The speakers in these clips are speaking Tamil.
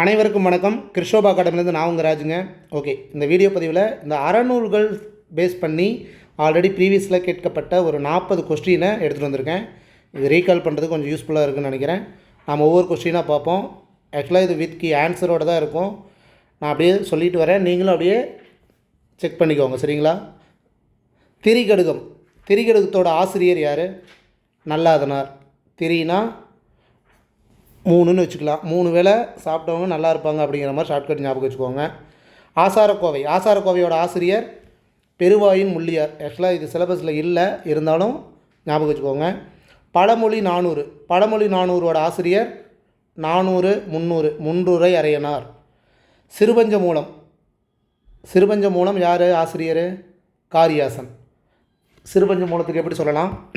அனைவருக்கும் வணக்கம். கிருஷோபா அகாடமிலேருந்து நான் உங்கள் ராஜுங்க. ஓகே இந்த வீடியோ பதிவில் இந்த அறநூல்கள் பேஸ் பண்ணி ஆல்ரெடி ப்ரீவியஸில் கேட்கப்பட்ட ஒரு நாற்பது கொஸ்டினை எடுத்துகிட்டு வந்திருக்கேன். இது ரீகால் பண்ணுறதுக்கு கொஞ்சம் யூஸ்ஃபுல்லாக இருக்குன்னு நினைக்கிறேன். நாம் ஒவ்வொரு கொஸ்டினாக பார்ப்போம். ஆக்சுவலாக இது வித் கி ஆன்சரோடு தான் இருக்கும். நான் அப்படியே சொல்லிட்டு வரேன். நீங்களும் அப்படியே செக் பண்ணிக்கோங்க சரிங்களா? திரிகடுகம். திரிகடுகத்தோட ஆசிரியர் யார்? நல்லாதனார். திரினா மூணுன்னு வச்சுக்கலாம். மூணு வேளை சாப்பிட்டவங்க நல்லா இருப்பாங்க அப்படிங்கிற மாதிரி ஷார்ட்கட் ஞாபகம் வச்சுக்கோங்க. ஆசாரக்கோவை. ஆசாரக்கோவையோட ஆசிரியர் பெருவாயின் முள்ளியார். ஆக்சுவலாக இது சிலபஸில் இல்லை. இருந்தாலும் ஞாபகம் வச்சுக்கோங்க. பழமொழி நானூறு. பழமொழி நானூறோட ஆசிரியர் நானூறு முந்நூறு முன்றுரை அரையனார். சிறுபஞ்ச மூலம். சிறுபஞ்ச மூலம் யார்? ஆசிரியர்? காரியாசன். சிறுபஞ்ச மூலத்துக்கு எப்படி சொல்லலாம்?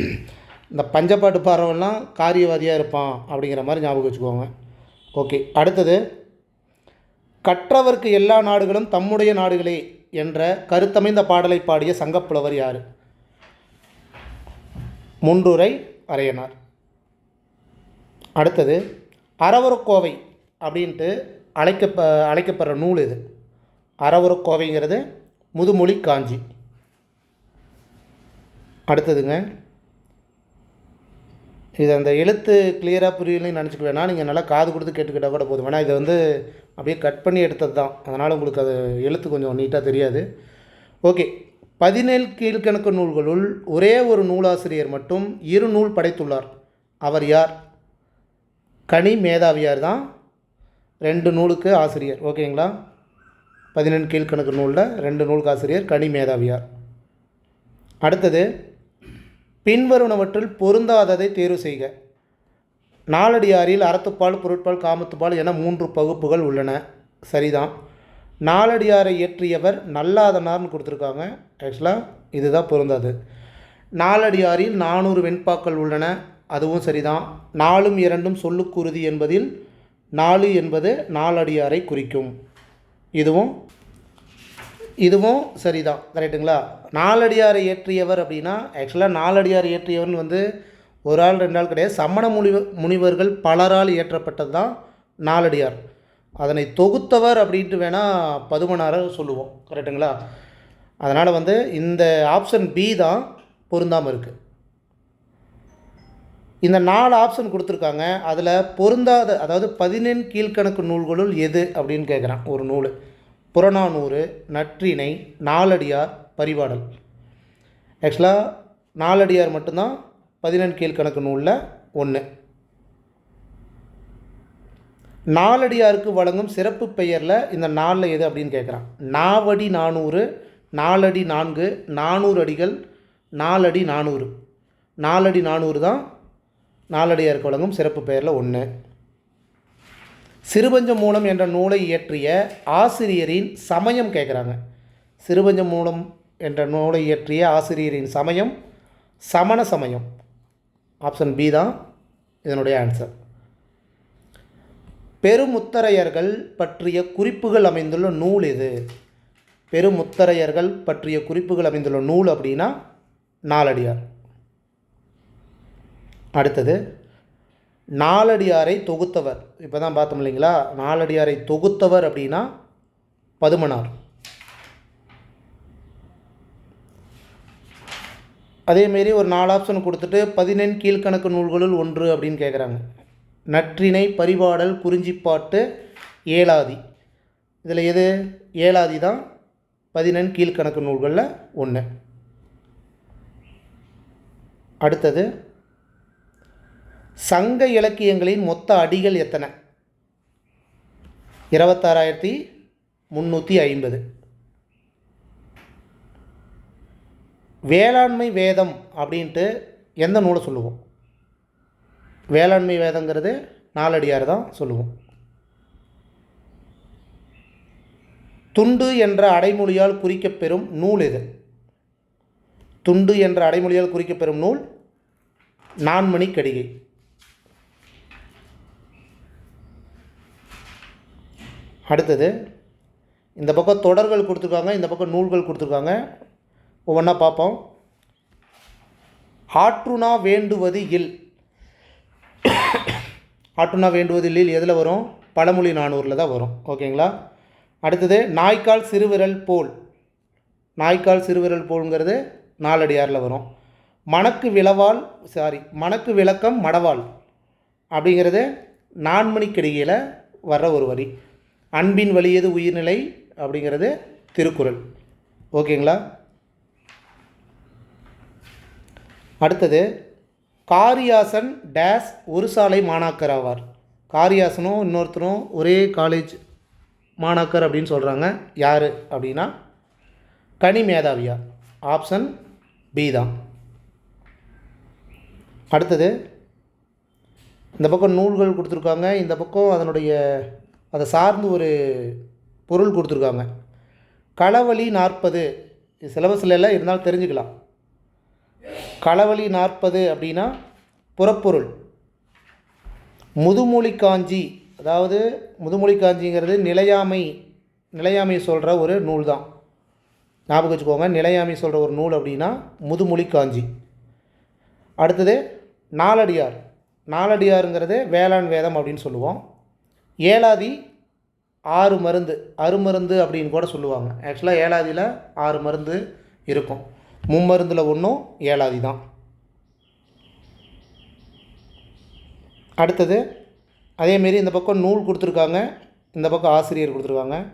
இந்த பஞ்சப்பாட்டு பாடுறவெல்லாம் காரியவாதியாக இருப்பான் அப்படிங்கிற மாதிரி ஞாபகம் வச்சுக்கோங்க. ஓகே அடுத்தது கற்றவர்க்கு எல்லா நாடுகளும் தம்முடைய நாடுகளே என்ற கருத்தமைந்த பாடலை பாடிய சங்கப்புலவர் யார்? முன்றுரை அரையனார். அடுத்தது அறவரக்கோவை அப்படின்ட்டு அழைக்க அழைக்கப்படுற நூல் இது. அறவரக்கோவைங்கிறது முதுமொழி காஞ்சி. அடுத்ததுங்க இது அந்த எழுத்து கிளியராக புரியலன்னு நினச்சிக்க வேணாம் நீங்கள் நல்லா காது கொடுத்து கேட்டுக்கிட்டால் கூட போதும். வேணால் இதை வந்து அப்படியே கட் பண்ணி எடுத்தது தான் அதனால் உங்களுக்கு அது எழுத்து கொஞ்சம் நீட்டாக தெரியாது. ஓகே பதினேழு கீழ்கணக்கு நூல்களுள் ஒரே ஒரு நூலாசிரியர் மட்டும் இரு நூல் படைத்துள்ளார். அவர் யார்? கனி மேதாவியார் தான் ரெண்டு நூலுக்கு ஆசிரியர். ஓகேங்களா பதினெண்டு கீழ்கணக்கு நூலில் ரெண்டு நூலுக்கு ஆசிரியர் கனி மேதாவியார். அடுத்தது பின்வருவனவற்றில் பொருந்தாததை தேர்வு செய்க. நாலடியாரில் அறத்துப்பால் பொருட்பால் காமத்துப்பால் என மூன்று பகுப்புகள் உள்ளன. சரிதான். நாலடியாரை இயற்றியவர் நல்லாதனார்னு கொடுத்துருக்காங்க. ஆக்சுவலாக இதுதான் பொருந்தாது. நாலடியாரில் நானூறு வெண்பாக்கள் உள்ளன. அதுவும் சரிதான். நாலும் இரண்டும் சொல்லுக்குருதி என்பதில் நாலு என்பது நாலடியாரை குறிக்கும். இதுவும் இதுவும் சரிதான் கரெக்டுங்களா நாலடியாரை இயற்றியவர் அப்படின்னா ஆக்சுவலாக நாலடியார் இயற்றியவர்னு வந்து ஒரு ஆள் ரெண்டு ஆள் கிடையாது. சமண முனிவ முனிவர்கள் பலரால் இயற்றப்பட்டது தான் நாலடியார். அதனை தொகுத்தவர் அப்படின்ட்டு வேணால் பதுமனாரை சொல்லுவோம் கரெக்டுங்களா அதனால் வந்து இந்த ஆப்ஷன் பி தான் பொருந்தாமல் இருக்குது இந்த நாலு ஆப்ஷன் கொடுத்துருக்காங்க. அதில் பொருந்தாத அதாவது பதினெண் கீழ்கணக்கு நூல்களுள் எது அப்படின்னு கேட்குறான் ஒரு நூல். புறநானூறு நற்றிணை நாலடியார் பரிபாடல் ஆக்சுவலாக நாலடியார் மட்டும்தான் பதினெண் கீழ்கணக்கு நூலில் ஒன்று நாலடியாருக்கு வழங்கும் சிறப்பு பெயரில் இந்த நாளில் எது அப்படின்னு கேட்குறான் நாவடி நானூறு நாலடி நான்கு நானூறு அடிகள் நாலடி நானூறு. நாலடி நானூறு தான் நாலடியாருக்கு வழங்கும் சிறப்பு பெயரில் ஒன்று சிறுபஞ்சம் மூலம் என்ற நூலை இயற்றிய ஆசிரியரின் சமயம் கேட்குறாங்க. சிறுபஞ்சம் மூலம் என்ற நூலை இயற்றிய ஆசிரியரின் சமயம் சமண சமயம். ஆப்ஷன் பி தான் இதனுடைய ஆன்சர். பெருமுத்தரையர்கள் பற்றிய குறிப்புகள் அமைந்துள்ள நூல் எது பெருமுத்தரையர்கள் பற்றிய குறிப்புகள் அமைந்துள்ள நூல் அப்படின்னா நாலடியார். அடுத்தது நாலடியாரை தொகுத்தவர். இப்போ தான் பார்த்தோம் இல்லைங்களா? நாலடியாரை தொகுத்தவர் அப்படின்னா பதுமனார். அதேமாரி ஒரு நாலு ஆப்ஷன் கொடுத்துட்டு பதினெண் கீழ்கணக்கு நூல்களுள் ஒன்று அப்படின்னு கேட்குறாங்க நற்றிணை பரிபாடல் குறிஞ்சிப்பாட்டு ஏலாதி இதில் எது? ஏலாதி தான் பதினெண் கீழ்கணக்கு நூல்களில் ஒன்று அடுத்தது சங்க இலக்கியங்களின் மொத்த அடிகள் எத்தனை? இருபத்தாறாயிரத்தி முந்நூற்றி ஐம்பது. வேளாண்மை வேதம் அப்படின்ட்டு எந்த நூலை சொல்லுவோம்? வேளாண்மை வேதங்கிறது நாலடியார் தான் சொல்லுவோம். துண்டு என்ற அடைமொழியால் குறிக்கப்பெறும் நூல் எது? துண்டு என்ற அடைமொழியால் குறிக்கப்பெறும் நூல் நான்மணி கடிகை அடுத்தது இந்த பக்கம் தொடர்கள் கொடுத்துருக்காங்க இந்த பக்கம் நூல்கள் கொடுத்துருக்காங்க. ஒவ்வொன்றா பார்ப்போம். ஆற்றுணா வேண்டுவது இல். ஆற்றுணா வேண்டுவது இல்லில் எதில் வரும்? பழமொழி நானூரில் தான் வரும். ஓகேங்களா? அடுத்தது நாய்க்கால் சிறுவிரல் போல். நாய்க்கால் சிறுவிரல் போல்ங்கிறது நாலடியாரில் வரும். மணக்கு விளவால் சாரி மணக்கு விளக்கம் மடவாள் அப்படிங்கிறது நான்மணிக்கிடையில் வர்ற ஒரு வரி. அன்பின் வழியது உயிர்நிலை அப்படிங்கிறது திருக்குறள். ஓகேங்களா? அடுத்தது காரியாசன் டேஸ் ஒரு சாலை மாணாக்கர் ஆவார். காரியாசனும் இன்னொருத்தரும் ஒரே காலேஜ் மாணாக்கர் அப்படின்னு சொல்கிறாங்க யார் அப்படின்னா கனி மேதாவியா? ஆப்ஷன் பி தான். அடுத்தது இந்த பக்கம் நூல்கள் கொடுத்துருக்காங்க. இந்த பக்கம் அதனுடைய அதை சார்ந்து ஒரு பொருள் கொடுத்துருக்காங்க. களவழி நாற்பது. சிலபஸில் எல்லாம் இருந்தாலும் தெரிஞ்சுக்கலாம். களவழி நாற்பது அப்படின்னா புறப்பொருள். முதுமொழி காஞ்சி அதாவது முதுமொழி காஞ்சிங்கிறது நிலையாமை நிலையாமை சொல்கிற ஒரு நூல் தான் ஞாபகம் வச்சுக்கோங்க நிலையாமை சொல்கிற ஒரு நூல் அப்படின்னா முதுமொழி காஞ்சி அடுத்தது நாலடியார். நாலடியாருங்கிறது வேளாண் வேதம் அப்படின்னு சொல்லுவோம். ஏலாதி ஆறு மருந்து அருமருந்து அப்படின்னு கூட சொல்லுவாங்க. ஆக்சுவலாக ஏலாதியில் ஆறு மருந்து இருக்கும். மும்மருந்தில் ஒன்றும் ஏலாதி தான். அடுத்தது அதேமாரி இந்த பக்கம் நூல் கொடுத்துருக்காங்க. இந்த பக்கம் ஆசிரியர் கொடுத்துருக்காங்க.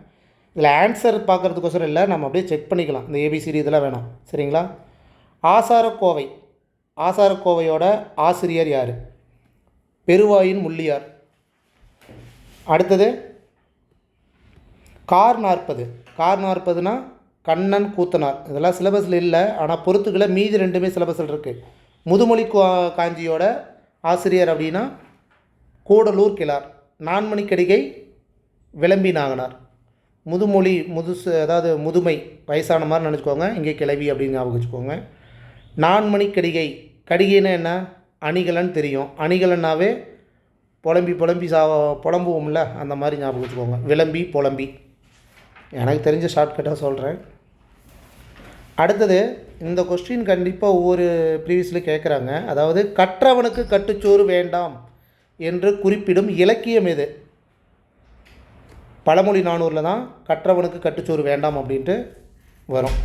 இதில் ஆன்சர் பார்க்குறதுக்கோசரம் இல்லை நம்ம அப்படியே செக் பண்ணிக்கலாம். இந்த ஏபிசிடி இதெல்லாம் வேணாம். சரிங்களா? ஆசாரக்கோவை. ஆசாரக்கோவையோட ஆசிரியர் யார்? பெருவாயின் முள்ளியார். அடுத்தது கார் நாற்பது. கார் நாற்பதுனா கண்ணன் கூத்தனார். இதெல்லாம் சிலபஸில் இல்லை ஆனால் பொறுத்துக்களை மீதி ரெண்டுமே சிலபஸில் இருக்குது முதுமொழி கா- காஞ்சியோட ஆசிரியர் அப்படின்னா கூடலூர் கிளார் நான்மணி கடிகை விளம்பி நாகனார் முதுமொழி முதுசு அதாவது முதுமை வயசான மாதிரி நினச்சிக்கோங்க. இங்கே கிளவி அப்படின்னு ஞாபகம் வச்சுக்கோங்க. நான்மணி கடிகை கடிகைன்னா என்ன? அணிகலன் தெரியும். அணிகலன்னாவே புலம்பி புலம்பி சா புலம்புவோம்ல அந்த மாதிரி ஞாபகம் வச்சுக்கோங்க. விளம்பி புலம்பி. எனக்கு தெரிஞ்ச ஷார்ட்கட்டாக சொல்கிறேன் அடுத்தது இந்த கொஸ்டின் கண்டிப்பாக ஒவ்வொரு ப்ரீவியஸில் கேட்குறாங்க அதாவது கற்றவனுக்கு கட்டுச்சோறு வேண்டாம் என்று குறிப்பிடும் இலக்கியம் எது? பழமொழி நானூரில் தான் கற்றவனுக்கு கட்டுச்சோறு வேண்டாம் அப்படின்ட்டு வரும்.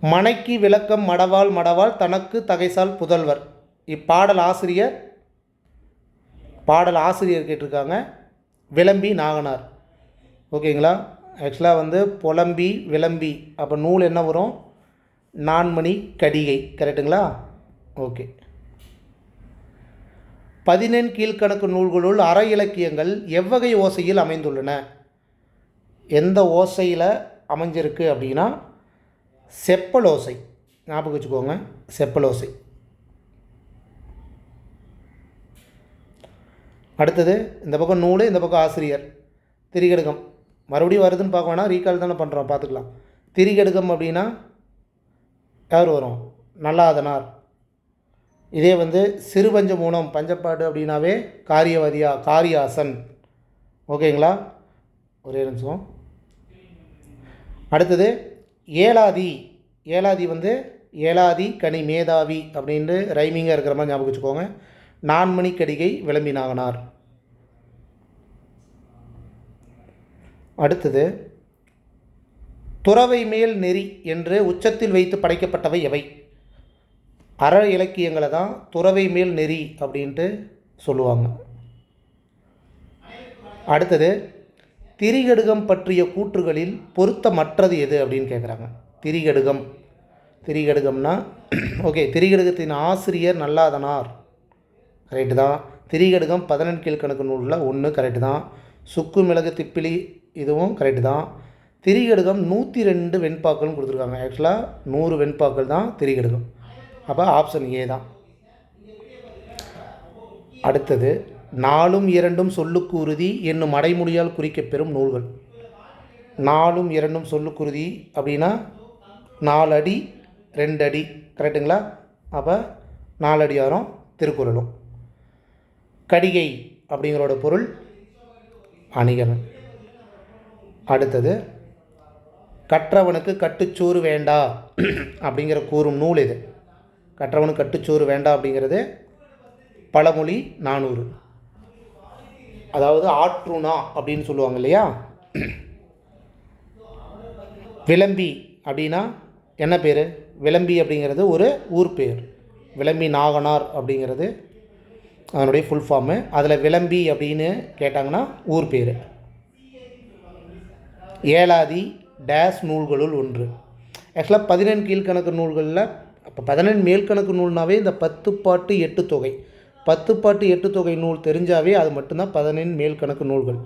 மனைக்கு விளக்கம் மடவாள் மடவாள் தனக்கு தகைசால் புதல்வர். இப்பாடல் ஆசிரியர் பாடல் ஆசிரியர் கேட்டிருக்காங்க விளம்பி நாகனார். ஓகேங்களா? ஆக்சுவலாக வந்து புலம்பி விளம்பி அப்போ நூல் என்ன வரும்? நான்மணி கடிகை கரெக்டுங்களா ஓகே. பதினெண் கீழ்க்கணக்கு நூல்களுள் அற இலக்கியங்கள் எவ்வகை ஓசையில் அமைந்துள்ளன? எந்த ஓசையில் அமைஞ்சிருக்கு அப்படின்னா செப்பல் ஓசை ஞாபகம் வச்சுக்கோங்க செப்பல் ஓசை அடுத்தது இந்த பக்கம் நூல் இந்த பக்கம் ஆசிரியர். திரிகடுகம். மறுபடியும் வருதுன்னு பார்க்க வேணாம் ரீகால் தானே பண்ணுறோம் பார்த்துக்கலாம். திரிகடுகம் அப்படின்னா யார் வரும்? நல்லாதனார். இதே வந்து சிறுபஞ்ச மூலம் பஞ்சப்பாடு அப்படின்னாவே காரியவதியா காரியாசன். ஓகேங்களா? ஒரே நிமிஷம். அடுத்தது ஏலாதி. ஏலாதி வந்து ஏலாதி கனி மேதாவி அப்படின்ட்டு ரைமிங்காக இருக்கிற மாதிரி ஞாபகம் வச்சுக்கோங்க. நான்மணி கடிகை விளம்பினாகனார் அடுத்தது துறவை மேல் நெறி என்று உச்சத்தில் வைத்து படைக்கப்பட்டவை எவை? அற இலக்கியங்களை தான் துறவை மேல் நெறி அப்படின்ட்டு சொல்லுவாங்க. அடுத்தது திரிகடுகம் பற்றிய கூற்றுகளில் பொருத்தமற்றது எது அப்படின்னு கேட்குறாங்க திரிகடுகம். திரிகடுகம்னா ஓகே திரிகடுகத்தின் ஆசிரியர் நல்லாதனார். கரெக்டு தான். திரிகடுகம் பதினெண் கீழ்கணக்கு நூலில் ஒன்று கரெக்டு தான். சுக்கு மிளகு திப்பிலி இதுவும் கரெக்டு தான். திரிகடுகம் நூற்றி ரெண்டு வெண்பாக்கள்னு கொடுத்துருக்காங்க. ஆக்சுவலாக நூறு வெண்பாக்கள் தான் திரிகடுகம். அப்போ ஆப்ஷன் ஏ தான். அடுத்தது நாலும் இரண்டும் சொல்லுக்குருதி என்னும் அடைமொழியால் குறிக்கப்பெறும் நூல்கள். நாலும் இரண்டும் சொல்லுக்குருதி அப்படின்னா நாலு அடி ரெண்டு அடி கரெக்டுங்களா அப்போ நாலடியாரம் திருக்குறளும். கடிகை அப்படிங்கிறோட பொருள் அணிகலன். அடுத்தது கற்றவனுக்கு கட்டுச்சோறு வேண்டா அப்படிங்கிற கூறும் நூல் இது. கற்றவனுக்கு கட்டுச்சோறு வேண்டா அப்படிங்கிறது பழமொழி நானூறு. அதாவது ஆற்றுணா அப்படின்னு சொல்லுவாங்க இல்லையா? விளம்பி அப்படின்னா என்ன பேர்? விளம்பி அப்படிங்கிறது ஒரு ஊர் பேர். விளம்பி நாகனார் அப்படிங்கிறது அதனுடைய ஃபுல் ஃபார்மு அதில் விளம்பி அப்படின்னு கேட்டாங்கன்னா ஊர் பேர். ஏலாதி டேஸ் நூல்களுள் ஒன்று. ஆக்சுவலாக பதினெண் கீழ்கணக்கு நூல்களில் அப்போ பதினெண் மேல்கணக்கு நூல்னாவே இந்த பத்து பாட்டு எட்டு தொகை. பத்து பாட்டு எட்டு தொகை நூல் தெரிஞ்சாவே அது மட்டும்தான் பதினெண் மேல்கணக்கு நூல்கள்.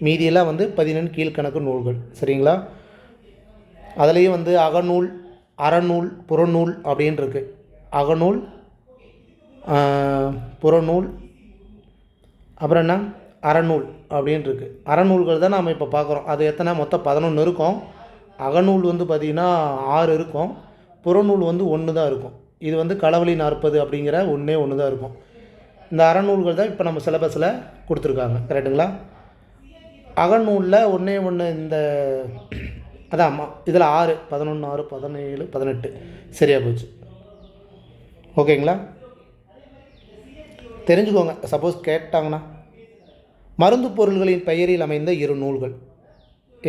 மீதியெல்லாம் வந்து பதினெண் கீழ்கணக்கு நூல்கள். சரிங்களா? அதுலேயும் வந்து அகநூல் அறநூல் புறநூல் அப்படின்ருக்கு அகநூல் புறநூல் அப்புறம் என்ன? அறநூல் அப்படின்னு இருக்குது அறநூல்கள் தான் நாம் இப்போ பார்க்குறோம். அது எத்தனை? மொத்தம் பதினொன்று இருக்கும். அகநூல் வந்து பார்த்திங்கன்னா ஆறு இருக்கும். புறநூல் வந்து ஒன்று தான் இருக்கும். இது வந்து களவழி நாற்பது அப்படிங்கிற ஒன்றே ஒன்று தான் இருக்கும். இந்த அறநூல்கள் தான் இப்போ நம்ம சிலபஸில் கொடுத்துருக்காங்க. கரெக்டுங்களா அகநூலில் ஒன்றே ஒன்று இந்த அதான் ஆமாம் இதில் ஆறு. பதினொன்று ஆறு பதினேழு பதினெட்டு. சரியாக போச்சு. ஓகேங்களா? தெரிஞ்சுக்கோங்க. சப்போஸ் கேட்டாங்கன்னா மருந்து பொருள்களின் பெயரில் அமைந்த இரு நூல்கள்.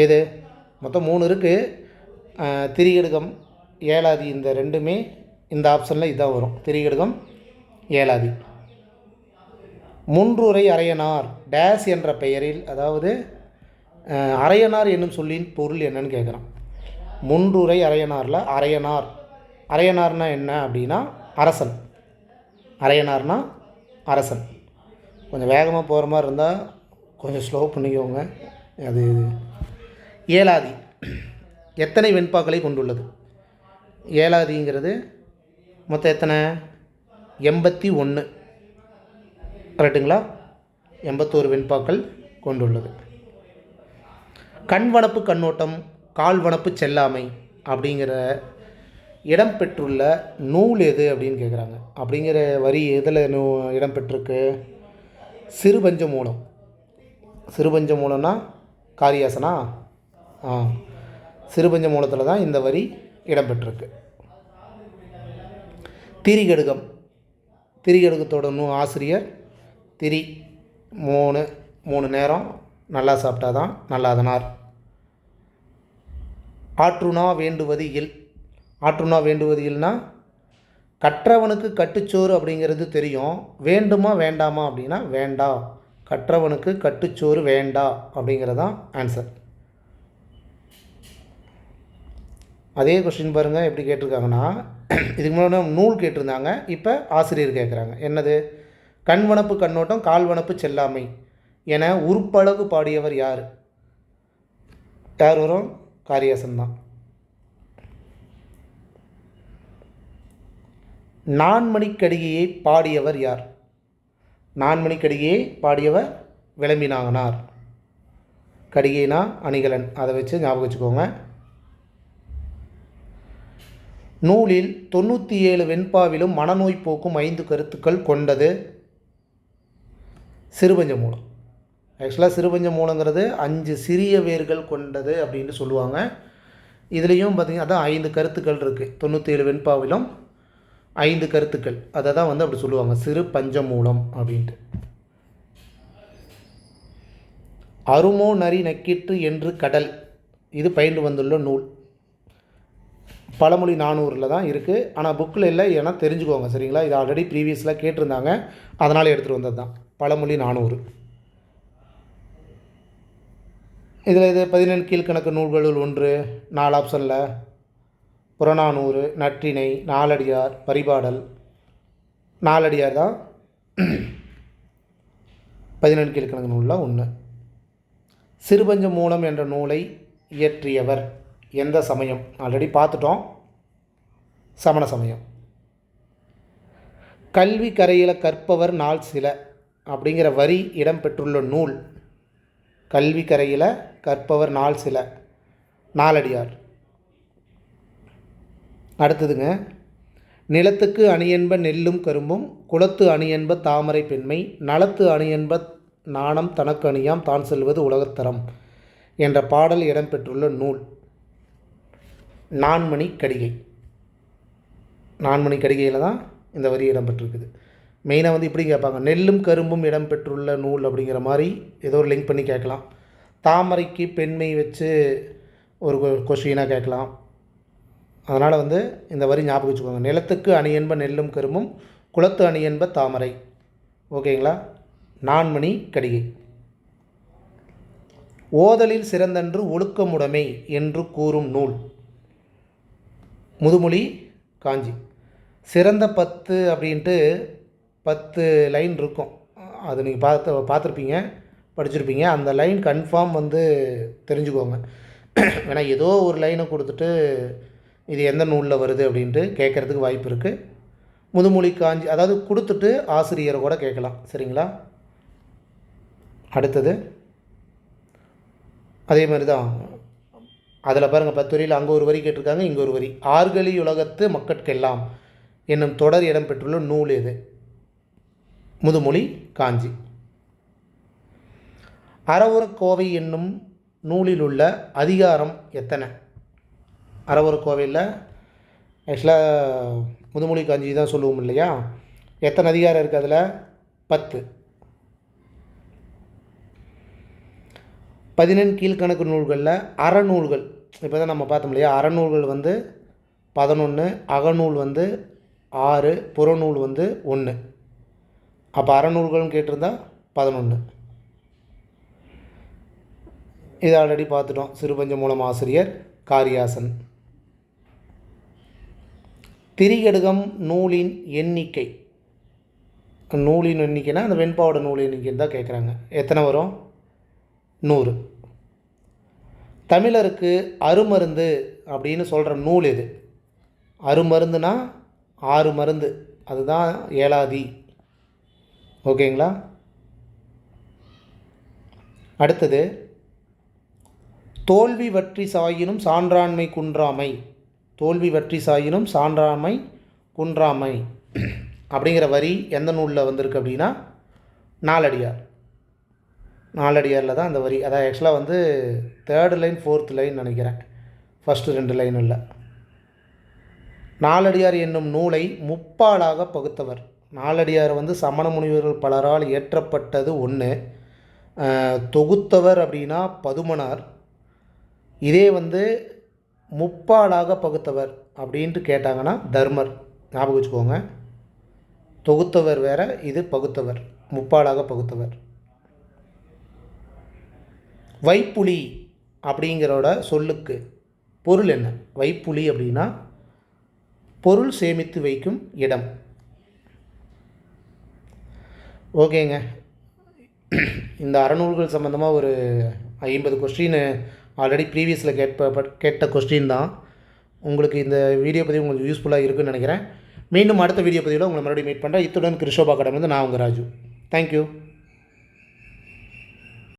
எது? மொத்தம் மூணு இருக்குது திரிகடுகம் ஏலாதி இந்த ரெண்டுமே இந்த ஆப்ஷனில் இதான் வரும். திரிகடுகம் ஏலாதி முன்றுரை அரையனார் டேஸ் என்ற பெயரில் அதாவது அரையனார் என்னும் சொல்லின் பொருள் என்னன்னு கேட்குறான் முன்றுரை அரையனாரில் அரையனார். அரையனார்னா என்ன அப்படின்னா அரசன். அரையனார்னா அரசன். கொஞ்சம் வேகமாக போகிற மாதிரி இருந்தால் கொஞ்சம் ஸ்லோ பண்ணிக்கோங்க. அது ஏலாதி. எத்தனை வெண்பாக்களை கொண்டுள்ளது? ஏலாதிங்கிறது மொத்தம் எத்தனை? எண்பத்தி ஒன்று கரெக்டுங்களா எண்பத்தோரு வெண்பாக்கள் கொண்டுள்ளது. கண்வனப்பு கண்ணோட்டம் கால்வனப்பு செல்லாமை அப்படிங்கிற இடம்பெற்றுள்ள நூல் எது அப்படின்னு கேட்குறாங்க அப்படிங்கிற வரி எதில் நூ இடம்பெற்றிருக்கு சிறுபஞ்ச மூலம். சிறுபஞ்ச மூலம்னா காரியாசனா? ஆ. சிறுபஞ்ச மூலத்தில் தான் இந்த வரி இடம்பெற்றிருக்கு திரிகடுகம். திரிகடுகத்தோட நூ ஆசிரியர் திரி மூணு மூணு நேரம் நல்லா சாப்பிட்டா தான் நல்லாதனார். ஆற்றுனா வேண்டுவது இல். ஆற்றுனா வேண்டுவது இல்லைன்னா கற்றவனுக்கு கட்டுச்சோறு அப்படிங்கிறது தெரியும். வேண்டுமா வேண்டாமா அப்படின்னா வேண்டா. கற்றவனுக்கு கட்டுச்சோறு வேண்டா அப்படிங்கிறது தான் ஆன்சர் அதே கொஸ்டின் பாருங்கள் எப்படி கேட்டிருக்காங்கன்னா இதுக்கு முன்னாடி நூல் கேட்டிருந்தாங்க இப்போ ஆசிரியர் கேட்குறாங்க. என்னது? கண்வனப்பு கண்ணோட்டம் கால்வனப்பு செல்லாமை என உறுப்பளவு பாடியவர் யார்? யார் வரும்? காரியாசன் தான். நான்மணிக்கடிகையை பாடியவர் யார்? நான்மணிக்கடிகையை பாடியவர் விளம்பினாங்கனார் கடிகைனா அணிகலன். அதை வச்சு ஞாபகம் வச்சுக்கோங்க. நூலில் தொண்ணூற்றி ஏழு வெண்பாவிலும் மனநோய் போக்கும் ஐந்து கருத்துக்கள் கொண்டது சிறுபஞ்ச மூலம் ஆக்சுவலாக சிறுபஞ்ச மூலங்கிறது அஞ்சு சிறிய வேர்கள் கொண்டது அப்படின்னு சொல்லுவாங்க. இதுலேயும் பார்த்திங்கன்னா அதான் ஐந்து கருத்துக்கள் இருக்குது தொண்ணூற்றி ஏழு வெண்பாவிலும் ஐந்து கருத்துக்கள். அதை தான் வந்து அப்படி சொல்லுவாங்க. சிறு பஞ்சமூலம் அப்படின்ட்டு. அருமோ நரி நக்கிற்று என்று கடல். இது பயின்று வந்துள்ள நூல். பழமொழி நானூறில் தான் இருக்குது ஆனால் புக்கில் இல்லை. ஏன்னா தெரிஞ்சுக்கோங்க. சரிங்களா? இது ஆல்ரெடி ப்ரீவியஸில் கேட்டிருந்தாங்க. அதனால் எடுத்துகிட்டு வந்தது தான். பழமொழி நானூறு. இதில் இது பதினெண் கீழ்கணக்கு நூல்களுள் ஒன்று. நாலு ஆப்ஷனில் புறநானூறு நற்றிணை நாலடியார் பரிபாடல். நாலடியார் தான் பதினெண் கீழ்கணக்கு நூலில் ஒன்று சிறுபஞ்ச மூலம் என்ற நூலை இயற்றியவர் எந்த சமயம்? ஆல்ரெடி பார்த்துட்டோம். சமண சமயம். கல்வி கரையில் கற்பவர் நாள் சில அப்படிங்கிற வரி இடம்பெற்றுள்ள நூல். கல்வி கரையில் கற்பவர் நாள் சில. நாலடியார். அடுத்ததுங்க. நிலத்துக்கு அணியென்ப நெல்லும் கரும்பும் குளத்து அணியென்ப தாமரை பெண்மை நலத்து அணியென்ப நாணம் தனக்கு அணியாம் தான் செல்வது உலகத்தரம் என்ற பாடல் இடம்பெற்றுள்ள நூல். நான்மணி கடிகை. நான்மணி கடிகையில் தான் இந்த வரி இடம்பெற்றிருக்குது. மெயினாக வந்து இப்படி கேட்பாங்க. நெல்லும் கரும்பும் இடம்பெற்றுள்ள நூல் அப்படிங்கிற மாதிரி ஏதோ ஒரு லிங்க் பண்ணி கேட்கலாம். தாமரைக்கு பெண்மை வச்சு ஒரு கொஷினாக கேட்கலாம். அதனால் வந்து இந்த வரி ஞாபகம் வச்சுக்கோங்க. நிலத்துக்கு அணியன்ப நெல்லும் கரும்பும் குளத்து அணியன்ப தாமரை. ஓகேங்களா? நான்மணி கடிகை. ஓதலில் சிறந்தன்று ஒழுக்கமுடைமை என்று கூறும் நூல். முதுமொழி காஞ்சி. சிறந்த பத்து அப்படின்ட்டு பத்து லைன் இருக்கும். அது நீங்கள் பார்த்து பார்த்துருப்பீங்க படிச்சிருப்பீங்க. அந்த லைன் கன்ஃபார்ம் வந்து தெரிஞ்சுக்கோங்க. ஏன்னா ஏதோ ஒரு லைனை கொடுத்துட்டு இது எந்த நூலில் வருது அப்படின்ட்டு கேட்குறதுக்கு வாய்ப்பு இருக்குது முதுமொழி காஞ்சி அதாவது கொடுத்துட்டு ஆசிரியரை கூட கேட்கலாம். சரிங்களா? அடுத்தது அதே மாதிரி தான் அதில் பாருங்கள் பத்துவரியில் அங்கே ஒரு வரி கேட்டிருக்காங்க இங்கே ஒரு வரி. ஆர்கலி உலகத்து மக்கட்கெல்லாம் என்னும் தொடர் இடம்பெற்றுள்ள நூல் இது. முதுமொழி காஞ்சி. அறவுரக்கோவை என்னும் நூலில் உள்ள அதிகாரம் எத்தனை? அறவுரக்கோவையில் ஆக்சுவலாக முதுமொழி காஞ்சி தான் சொல்லுவோம் இல்லையா? எத்தனை அதிகாரம் இருக்குது அதில்? பத்து. பதினெண் கீழ்கணக்கு நூல்களில் அறநூல்கள். இப்போ தான் நம்ம பார்த்தோம் இல்லையா? அறநூல்கள் வந்து பதினொன்று அகநூல் வந்து ஆறு புறநூல் வந்து ஒன்று அப்போ அறநூல்கள்னு கேட்டிருந்தா பதினொன்று இது ஆல்ரெடி பார்த்துட்டோம். சிறுபஞ்ச மூலம் ஆசிரியர் காரியாசன். திரிகடுகம் நூலின் எண்ணிக்கை. நூலின் எண்ணிக்கைனா அந்த வெண்பாவோட நூல் எண்ணிக்கைன்னு தான் கேட்குறாங்க எத்தனை வரும்? நூறு. தமிழருக்கு அருமருந்து அப்படின்னு சொல்கிற நூல் எது? அருமருந்துனா ஆறு மருந்து. அதுதான் ஏழாதி ஓகேங்களா? அடுத்தது தோல்வி வற்றி சாயினும் சான்றாண்மை குன்றாமை. தோல்வி வற்றி சாயினும் சான்றாமை குன்றாமை. அப்படிங்கிற வரி எந்த நூலில் வந்திருக்கு அப்படின்னா நாலடியார். நாலடியாரில் தான் அந்த வரி. அதான் ஆக்சுவலாக வந்து தேர்டு லைன் ஃபோர்த் லைன் நினைக்கிறேன். ஃபஸ்ட்டு ரெண்டு லைன் இல்லை நாலடியார் என்னும் நூலை முப்பாலாக பகுத்தவர். நாலடியார் வந்து சமண முனிவர்கள் பலரால் இயற்றப்பட்டது ஒன்று தொகுத்தவர் அப்படின்னா பதுமனார். இதே வந்து முப்பாலாக பகுத்தவர் அப்படின்ட்டு கேட்டாங்கன்னா தர்மர். ஞாபகம் வச்சுக்கோங்க. தொகுத்தவர் வேற இது பகுத்தவர். முப்பாலாக பகுத்தவர். வைப்புலி அப்படிங்கிறோட சொல்லுக்கு பொருள் என்ன? வைப்புலி அப்படின்னா பொருள் சேமித்து வைக்கும் இடம். ஓகேங்க. இந்த அறநூல்கள் சம்மந்தமாக ஒரு ஐம்பது கொஸ்டின் ஆல்ரெடி ப்ரீவியஸில் கேட்ப கேட்ட கொஸ்டின் தான். உங்களுக்கு இந்த வீடியோ பதிவு உங்களுக்கு யூஸ்ஃபுல்லாக இருக்குன்னு நினைக்கிறேன். மீண்டும் அடுத்த வீடியோ பதிவில் உங்களை மறுபடியும் மீட் பண்ணுறேன் இத்துடன் கிருஷோபா கடை வந்து நான் உங்கள் ராஜு. தேங்க்யூ